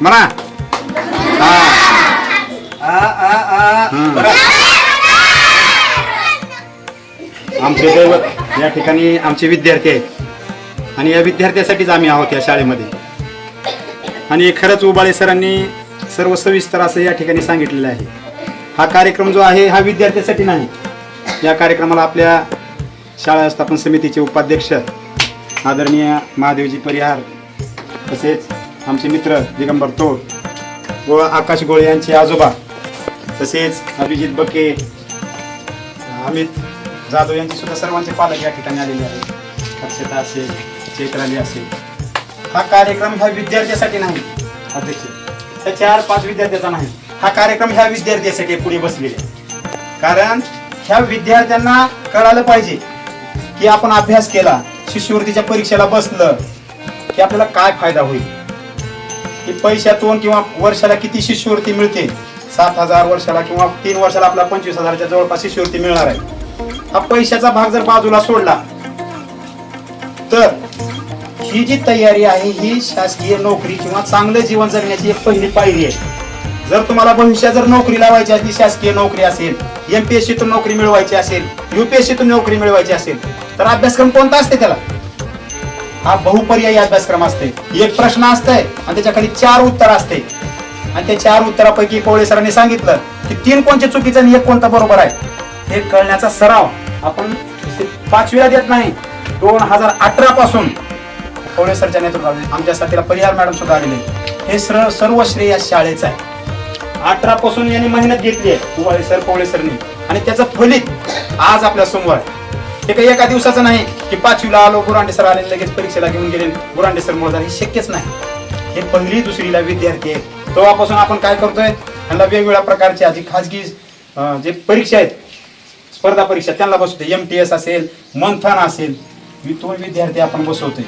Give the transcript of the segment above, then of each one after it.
म्हणा. आ आ आ. आमचे दैवत या ठिकाणी आमचे विद्यार्थी आहेत. आणि या विद्यार्थ्यासाठीच आम्ही आहोत या शाळेमध्ये. आणि खरंच उबाळे सरांनी सर्व सविस्तर असं या ठिकाणी सांगितलेलं आहे. हा कार्यक्रम जो आहे हा विद्यार्थ्यासाठी नाही. या कार्यक्रमाला आपल्या शाळा व्यवस्थापन समितीचे उपाध्यक्ष आदरणीय महादेवजी परिहार तसेच आमचे मित्र दिगंबर तोड व आकाश गोळे यांचे आजोबा तसेच अभिजित बके अमित जाधव यांचे सुद्धा सर्वांचे पालक या ठिकाणी आलेले आहेत. अक्षता असेल चैत्राली असेल. हा कार्यक्रम ह्या विद्यार्थ्यासाठी नाही अध्यक्ष. त्या चार पाच विद्यार्थ्याचा नाही. हा कार्यक्रम ह्या विद्यार्थ्यासाठी पुढे बसलेला कारण ह्या विद्यार्थ्यांना कळालं पाहिजे की आपण अभ्यास केला शिष्यवृत्तीच्या परीक्षेला बसलं की आपल्याला काय फायदा होईल? की पैशातून किंवा वर्षाला किती शिष्यवृत्ती मिळते? सात हजार वर्षाला किंवा तीन वर्षाला आपला पंचवीस हजाराच्या जवळपास शिष्यवृत्ती मिळणार आहे. हा पैशाचा भाग जर बाजूला सोडला तर ही जी तयारी आहे ही शासकीय नोकरी किंवा चांगलं जीवन जगण्याची एक पहिली पायरी आहे. जर तुम्हाला भविष्यात जर नोकरी लावायची असली शासकीय नोकरी असेल एमपीएससीतून नोकरी मिळवायची असेल युपीएससीतून नोकरी मिळवायची असेल तर अभ्यासक्रम कोणता असते त्याला? हा बहुपर्यायी अभ्यासक्रम असते. एक प्रश्न असतंय आणि त्याच्याखाली चार उत्तर असते. आणि त्या चार उत्तरापैकी कोवळे सरांनी सांगितलं की तीन कोणते चुकीचं आणि एक कोणता बरोबर आहे. हे कळण्याचा सराव आपण पाचवीला देत नाही. दोन हजार अठरा पासून कोवळे सरच्या नेतृत्वाखाली आमच्या साथीला परिहार मॅडम सुद्धा आलेले हे सर सर्व श्रेय या शाळेचं आहे. अठरा पासून यांनी मेहनत घेतली आहे कुवाळे सर कोवळे सरनी. आणि त्याचं फलित आज आपल्यासमोर आहे. हे काही एका दिवसाचं नाही की पाचवीला आलो गुरांडे सर आले लगेच परीक्षेला घेऊन गेले. गुरांडे सर मुळे हे शक्यच नाही. हे पहिली दुसरीला विद्यार्थी आहेत. तेव्हापासून आपण काय करतोय? त्यांना वेगवेगळ्या प्रकारच्या जी खाजगी जे परीक्षा आहेत स्पर्धा परीक्षा त्यांना बसवतोय. एम टी एस असेल मंथन असेल. वि- तो विद्यार्थी आपण बसवतोय.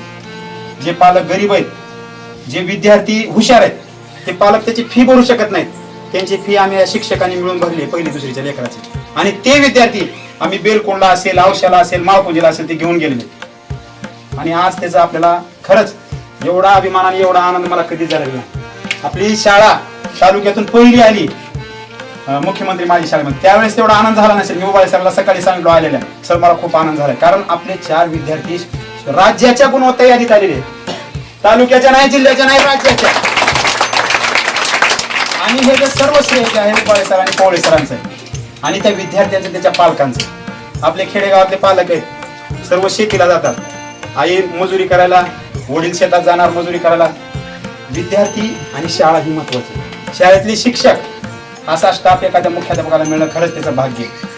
जे पालक गरीब आहेत जे विद्यार्थी हुशार आहेत ते पालक त्याची फी भरू शकत नाहीत. त्यांची फी आम्ही या शिक्षकांनी मिळून भरली पहिली दुसरीच्या लेकराची. आणि ते विद्यार्थी आम्ही बेलकोंडला असेल औशाला असेल माळपूजेला असेल ते घेऊन गेलेले. आणि आज त्याचा आपल्याला खरंच एवढा अभिमान आणि एवढा आनंद मला कधीच झालेला नाही. आपली शाळा तालुक्यातून पहिली आली. मुख्यमंत्री माझी शाळेमध्ये त्यावेळेस तेवढा आनंद झाला नसेल. मी मोबाईल सरला सकाळी सांगितलं आलेल्या. सर मला खूप आनंद झाला. कारण आपले चार विद्यार्थी राज्याच्या गुणवत्ता यादीत आलेले तालुक्याच्या नाही जिल्ह्याच्या नाही राज्याच्या. आणि हे जे सर्व श्रेय जे आहे उपाळे सर आणि पोवळे सरांचं आहे. आणि त्या विद्यार्थ्यांचं त्याच्या पालकांचं आपले खेडेगावातले पालक आहेत. सर्व शेतीला जातात. आई मजुरी करायला वडील शेतात जाणार मजुरी करायला. विद्यार्थी आणि शाळा ही महत्वाची शाळेतले शिक्षक असा स्टाफ एखाद्या मुख्याध्यापकाला मिळणं खरंच त्याचं भाग्य आहे.